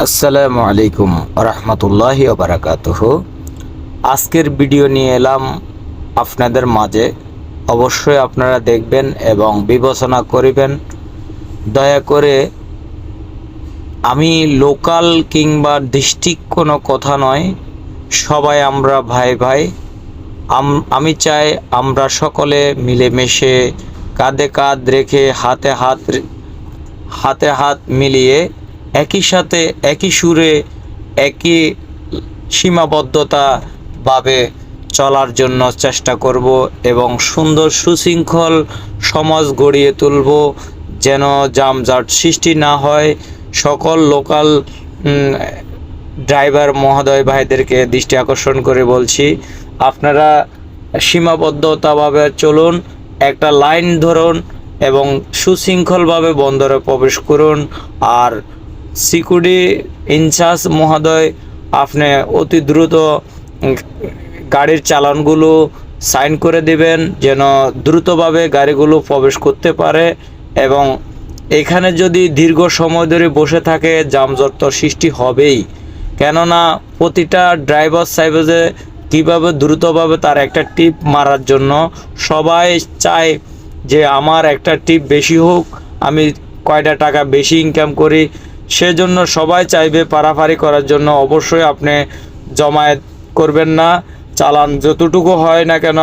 আসসালামু আলাইকুম রহমতুল্লাহি বারাকাতুহ। আজকের ভিডিও নিয়ে এলাম আপনাদের মাঝে। অবশ্যই আপনারা দেখবেন এবং বিবেচনা করিবেন। দয়া করে আমি লোকাল কিংবা ডিস্ট্রিক্ট কোনো কথা নয়, সবাই আমরা ভাই ভাই। আম- আমি চাই আমরা সকলে মিলেমিশে কাঁধে কাঁধ রেখে হাতে হাত হাতে হাত মিলিয়ে একই সাথে একই সুরে একই সীমাবদ্ধতা ভাবে চলার জন্য চেষ্টা করব এবং সুন্দর সুশৃঙ্খল সমাজ গড়িয়ে তুলব যেন জামজাট সৃষ্টি না হয়। সকল লোকাল ড্রাইভার মহোদয় ভাইদেরকে দৃষ্টি আকর্ষণ করে বলছি, আপনারা সীমাবদ্ধতাভাবে চলুন, একটা লাইন ধরুন এবং সুশৃঙ্খলভাবে বন্দরে প্রবেশ করুন। আর সিকিউরিটি ইনচার্জ মহোদয়, আপনি অতি দ্রুত গাড়ির চালানগুলো সাইন করে দিবেন যেন দ্রুতভাবে গাড়িগুলো প্রবেশ করতে পারে এবং এখানে যদি দীর্ঘ সময় ধরে বসে থাকে, যানজট তো সৃষ্টি হবেই। কেননা প্রতিটা ড্রাইভার সাহেবে কীভাবে দ্রুতভাবে তার একটা টিপ মারার জন্য সবাই চায় যে, আমার একটা টিপ বেশি হোক, আমি কয়টা টাকা বেশি ইনকাম করি সেজন্য সবাই চাইবে পারাপারি করার জন্য। অবশ্যই আপনি জমায়েত করবেন না, চালান যতটুকু হয় না কেন,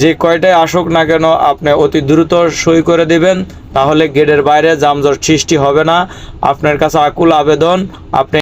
যে কয়টাই আসুক না কেন, আপনি অতি দ্রুত সই করে দিবেন, তাহলে গেটের বাইরে যানজট সৃষ্টি হবে না। আপনার কাছে আকুল আবেদন, আপনি